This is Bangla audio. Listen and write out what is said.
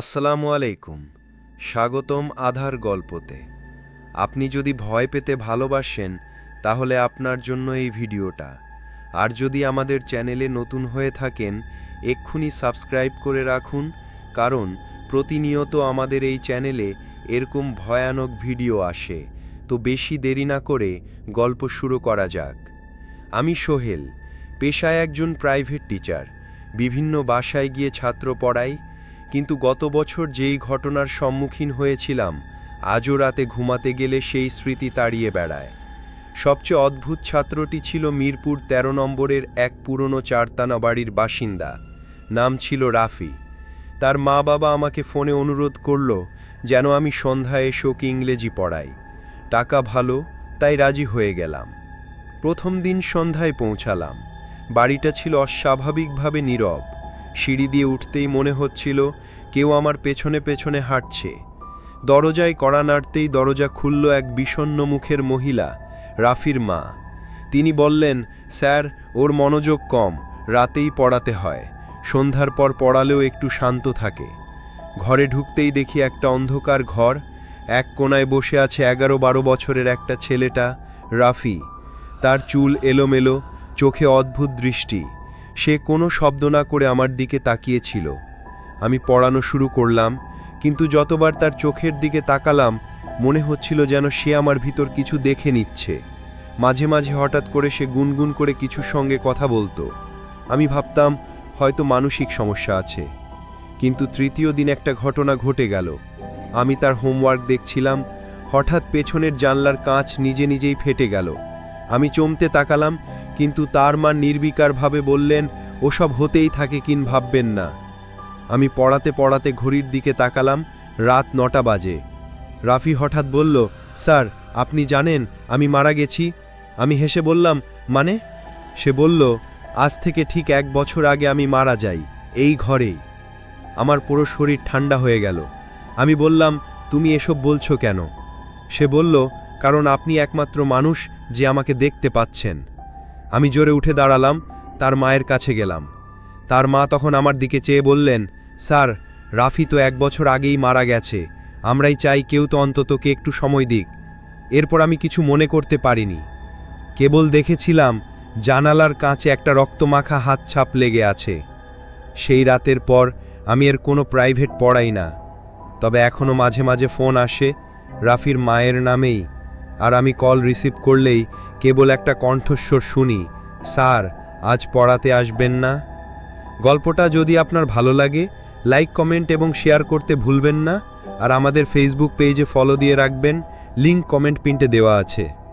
আসসালামু আলাইকুম, স্বাগতম আধার গল্পতে। আপনি যদি ভয় পেতে ভালোবাসেন, তাহলে আপনার জন্য এই ভিডিওটা। আর যদি আমাদের চ্যানেলে নতুন হয়ে থাকেন, এক্ষুনি সাবস্ক্রাইব করে রাখুন, কারণ প্রতিনিয়ত আমাদের এই চ্যানেলে এরকম ভয়ানক ভিডিও আসে। তো বেশি দেরি না করে গল্প শুরু করা যাক। আমি সোহেল, পেশায় একজন প্রাইভেট টিচার। বিভিন্ন বাসায় গিয়ে ছাত্র পড়াই কিন্তু গত বছর যেই ঘটনার সম্মুখীন হয়েছিলাম, আজও রাতে ঘুমাতে গেলে সেই স্মৃতি তাড়িয়ে বেড়ায়। সবচেয়ে অদ্ভুত ছাত্রটি ছিল মিরপুর ১৩ নম্বরের এক পুরনো চারতানা বাড়ির বাসিন্দা, নাম ছিল রাফি। তার মা বাবা আমাকে ফোনে অনুরোধ করল যেন আমি সন্ধ্যায় ওকে ইংরেজি পড়াই। টাকা ভালো, তাই রাজি হয়ে গেলাম। প্রথম দিন সন্ধ্যায় পৌঁছালাম। বাড়িটা ছিল অস্বাভাবিকভাবে নীরব। সিঁড়ি দিয়ে উঠতেই মনে হচ্ছিল কেউ আমার পেছনে পেছনে হাঁটছে। দরজায় কড়া নাড়তেই দরজা খুলল এক বিষণ্ণ মুখের মহিলা, রাফির মা। তিনি বললেন, স্যার, ওর মনোযোগ কম, রাতেই পড়াতে হয়। সন্ধ্যার পর পড়ালেও একটু শান্ত থাকে। ঘরে ঢুকতেই দেখি একটা অন্ধকার ঘর। এক কোনায় বসে আছে এগারো বারো বছরের একটা ছেলেটা, রাফি। তার চুল এলোমেলো, চোখে অদ্ভুত দৃষ্টি। সে কোনো শব্দ না করে আমার দিকে তাকিয়েছিল। আমি পড়ানো শুরু করলাম, কিন্তু যতবার তার চোখের দিকে তাকালাম, মনে হচ্ছিল যেন সে আমার ভিতর কিছু দেখে নিচ্ছে। মাঝে মাঝে হঠাৎ করে সে গুনগুন করে কিছুর সঙ্গে কথা বলতো। আমি ভাবতাম, হয়তো মানসিক সমস্যা আছে। কিন্তু তৃতীয় দিন একটা ঘটনা ঘটে গেল। আমি তার হোমওয়ার্ক দেখছিলাম, হঠাৎ পেছনের জানলার কাঁচ নিজে নিজেই ফেটে গেল। আমি চমতে তাকালাম, কিন্তু তার মা নির্বিকারভাবে বললেন, ওসব হতেই থাকে কিন ভাববেন না। আমি পড়াতে পড়াতে ঘড়ির দিকে তাকালাম, রাত নটা বাজে। রাফি হঠাৎ বলল, স্যার, আপনি জানেন, আমি মারা গেছি? আমি হেসে বললাম মানে? সে বলল, আজ থেকে ঠিক এক বছর আগে আমি মারা যাই, এই ঘরেই। আমার পুরো শরীর ঠান্ডা হয়ে গেল। আমি বললাম, তুমি এসব বলছো কেন? সে বলল কারণ আপনি একমাত্র মানুষ যে আমাকে দেখতে পাচ্ছেন। আমি জোরে উঠে দাঁড়ালাম, তার মায়ের কাছে গেলাম। তার মা তখন আমার দিকে চেয়ে বললেন, স্যার, রাফি তো এক বছর আগেই মারা গেছে। আমরাই চাই কেউ তো অন্তত কে একটু সময় দিক। এরপর আমি কিছু মনে করতে পারিনি। কেবল দেখেছিলাম, জানালার কাঁচে একটা রক্তমাখা হাত ছাপ লেগে আছে। সেই রাতের পর আমি এর কোনো প্রাইভেট পড়াই না। তবে এখনও মাঝে মাঝে ফোন আসে, রাফির মায়ের নামেই। আর আমি কল রিসিভ করলেই কেবল একটা কণ্ঠস্বর শুনি, স্যার, আজ পড়াতে আসবেন না? গল্পটা যদি আপনার ভালো লাগে, লাইক, কমেন্ট এবং শেয়ার করতে ভুলবেন না, আর আমাদের ফেসবুক পেজে ফলো দিয়ে রাখবেন লিঙ্ক কমেন্ট পিনটে দেওয়া আছে।